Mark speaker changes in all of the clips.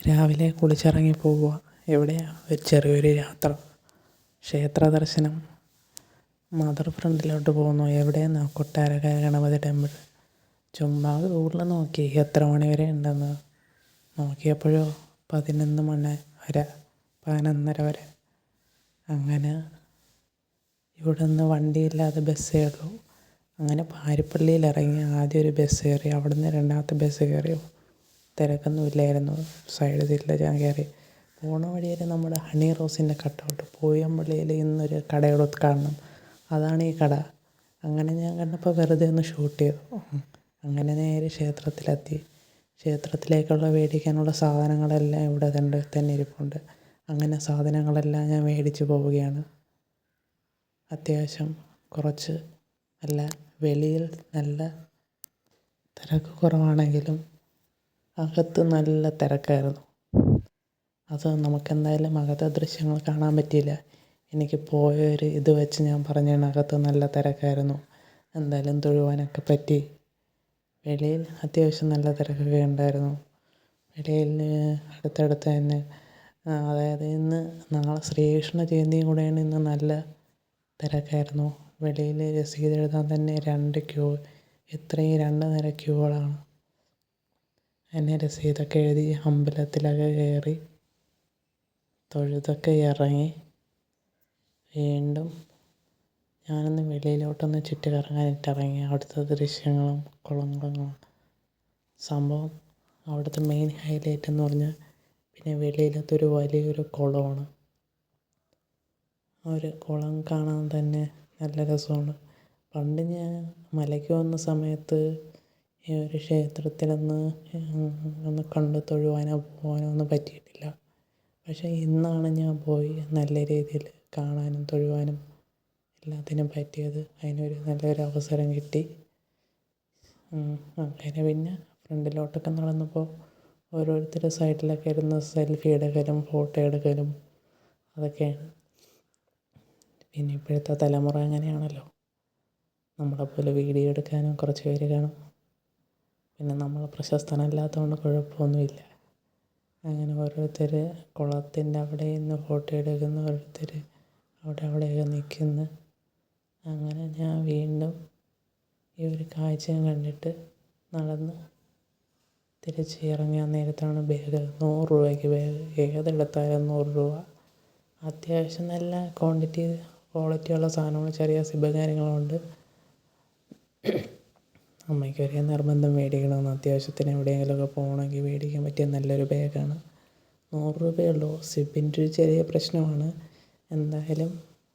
Speaker 1: രാവിലെ കുളിച്ചിറങ്ങി പോവുക. എവിടെയാണ് ഒരു ചെറിയൊരു യാത്ര. ക്ഷേത്ര ദർശനം. മദർ ഫ്രണ്ടിലോട്ട് പോകുന്നു. എവിടെയെന്നാണ് കൊട്ടാരക്കര ഗണപതി ടെമ്പിൾ. ചുമ്മാ ഗൂഗിളിൽ നോക്കി. എത്ര മണി വരെ ഉണ്ടെന്ന്. നോക്കിയപ്പോഴോ പതിനൊന്ന് മണി വരെ പതിനൊന്നര വരെ. അങ്ങനെ ഇവിടെ നിന്ന് വണ്ടിയില്ലാതെ ബസ്സേ ഉള്ളൂ അങ്ങനെ പാരിപ്പള്ളിയിൽ ഇറങ്ങി ആദ്യം ഒരു ബസ് കയറി. അവിടെ നിന്ന് രണ്ടാമത്തെ ബസ് കയറി തിരക്കൊന്നും ഇല്ലായിരുന്നു സൈഡ് സീറ്റിൽ ഞാൻ കയറി. പോണ വഴി വരെ നമ്മുടെ ഹണി റോസിന്റെ കട്ടൗട്ട് പോയമ്പള്ളിയിൽ ഇന്നൊരു കടയുടെ കാണണം അതാണ് ഈ കട. അങ്ങനെ ഞാൻ കണ്ടപ്പോൾ വെറുതെ ഒന്ന് ഷൂട്ട് ചെയ്തു. അങ്ങനെ നേരെ ക്ഷേത്രത്തിലെത്തി. ക്ഷേത്രത്തിലേക്കുള്ള മേടിക്കാനുള്ള സാധനങ്ങളെല്ലാം ഇവിടെ തന്നെ തന്നെ ഇരിപ്പുണ്ട്. അങ്ങനെ സാധനങ്ങളെല്ലാം ഞാൻ മേടിച്ച് പോവുകയാണ്. അത്യാവശ്യം കുറച്ച് നല്ല വെളിയിൽ നല്ല തിരക്ക് കുറവാണെങ്കിലും അകത്ത് നല്ല തിരക്കായിരുന്നു. അത് നമുക്കെന്തായാലും അകത്തെ ദൃശ്യങ്ങൾ കാണാൻ പറ്റിയില്ല. എനിക്ക് പോയ ഒരു ഇത് വെച്ച് ഞാൻ പറഞ്ഞതാണ് അകത്ത് നല്ല തിരക്കായിരുന്നു. എന്തായാലും തൊഴുവാനൊക്കെ പറ്റി. വെളിയിൽ അത്യാവശ്യം നല്ല തിരക്കൊക്കെ ഉണ്ടായിരുന്നു. വെളിയിൽ അടുത്തടുത്ത് തന്നെ അതായത് ഇന്ന് നാളെ ശ്രീകൃഷ്ണ ജയന്തിയും കൂടെയാണ് ഇന്ന് നല്ല തിരക്കായിരുന്നു. വെളിയിൽ രസീത് എഴുതാൻ തന്നെ രണ്ട് ക്യൂ ഇത്രയും രണ്ട് നിര ക്യൂകളാണ്. അങ്ങനെ രസീതൊക്കെ എഴുതി അമ്പലത്തിലൊക്കെ കയറി തൊഴുതൊക്കെ ഇറങ്ങി വീണ്ടും ഞാനൊന്ന് വെളിയിലോട്ടൊന്ന് ഇറങ്ങി അവിടുത്തെ ദൃശ്യങ്ങളും കുളങ്ങളും. സംഭവം അവിടുത്തെ മെയിൻ ഹൈലൈറ്റ് എന്ന് പറഞ്ഞാൽ പിന്നെ വെളിയിലത്തെ ഒരു വലിയൊരു കുളമാണ്. ആ ഒരു കുളം കാണാൻ തന്നെ നല്ല രസമാണ്. പണ്ട് ഞാൻ മലയ്ക്ക് വന്ന സമയത്ത് ഈ ഒരു ക്ഷേത്രത്തിലൊന്ന് ഒന്ന് കണ്ട് തൊഴുവാനോ പോകാനോ ഒന്നും പറ്റിയിട്ടില്ല. പക്ഷേ ഇന്നാണ് ഞാൻ പോയി നല്ല രീതിയിൽ കാണാനും തൊഴുവാനും എല്ലാത്തിനും പറ്റിയത്. അതിനൊരു നല്ലൊരു അവസരം കിട്ടി. അങ്ങനെ പിന്നെ ഫ്രണ്ടിലോട്ടൊക്കെ നടന്നപ്പോൾ ഓരോരുത്തരുടെ സൈഡിലൊക്കെ ഇരുന്ന് സെൽഫി എടുക്കലും ഫോട്ടോ എടുക്കലും അതൊക്കെയാണ്. പിന്നെ ഇപ്പോഴത്തെ തലമുറ അങ്ങനെയാണല്ലോ. നമ്മളെപ്പോലെ വീഡിയോ എടുക്കാനും കുറച്ച് പേര് കാണും. പിന്നെ നമ്മൾ പ്രശസ്തനല്ലാത്തതുകൊണ്ട് കുഴപ്പമൊന്നുമില്ല. അങ്ങനെ ഓരോരുത്തർ കുളത്തിന്റെ അവിടെ നിന്ന് ഫോട്ടോ എടുക്കുന്നു ഓരോരുത്തർ അവിടെ അവിടെയൊക്കെ നിൽക്കുന്നു അങ്ങനെ ഞാൻ വീണ്ടും ഈ ഒരു കാഴ്ച കണ്ടിട്ട് നടന്ന്. തിരിച്ച് ഇറങ്ങാൻ നേരത്താണ് ബാഗ് നൂറ് രൂപയ്ക്ക് ബാഗ് ഏതെടുത്താലും നൂറ് രൂപ. അത്യാവശ്യം നല്ല ക്വാണ്ടിറ്റി ക്വാളിറ്റിയുള്ള സാധനങ്ങൾ ചെറിയ സിബ് കാര്യങ്ങളുണ്ട്. അമ്മയ്ക്ക് ഒരേ നിർബന്ധം മേടിക്കണമെന്ന് അത്യാവശ്യത്തിന് എവിടെയെങ്കിലുമൊക്കെ പോകണമെങ്കിൽ മേടിക്കാൻ പറ്റിയ നല്ലൊരു ബാഗാണ്. നൂറ് രൂപയേ ഉള്ളൂ സിബിന്റെ ഒരു ചെറിയ പ്രശ്നമാണ്. എന്തായാലും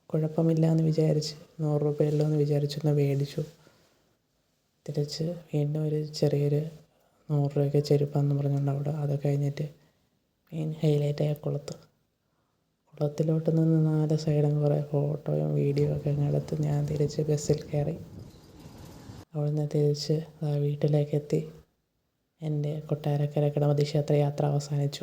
Speaker 1: കുഴപ്പമില്ല എന്ന് വിചാരിച്ച് നൂറ് രൂപയേ ഉള്ളൂ എന്ന് വിചാരിച്ചൊന്ന് മേടിച്ചു. തിരിച്ച് വീണ്ടും ഒരു ചെറിയൊരു നൂറ് രൂപയ്ക്ക് ചെരുപ്പാന്ന് പറഞ്ഞുകൊണ്ട് അവിടെ അത് കഴിഞ്ഞിട്ട് മെയിൻ ഹൈലൈറ്റായ കുളത്ത്. കുളത്തിലോട്ട് നിന്ന് നാല് സൈഡും കുറേ ഫോട്ടോയും വീഡിയോ ഒക്കെ അങ്ങ് എടുത്ത് ഞാൻ തിരിച്ച് ബസ്സിൽ കയറി. അവിടുന്ന് തിരിച്ച് വീട്ടിലേക്കെത്തി. എന്റെ കൊട്ടാരക്കര ഗണപതി ക്ഷേത്ര യാത്ര അവസാനിച്ചു.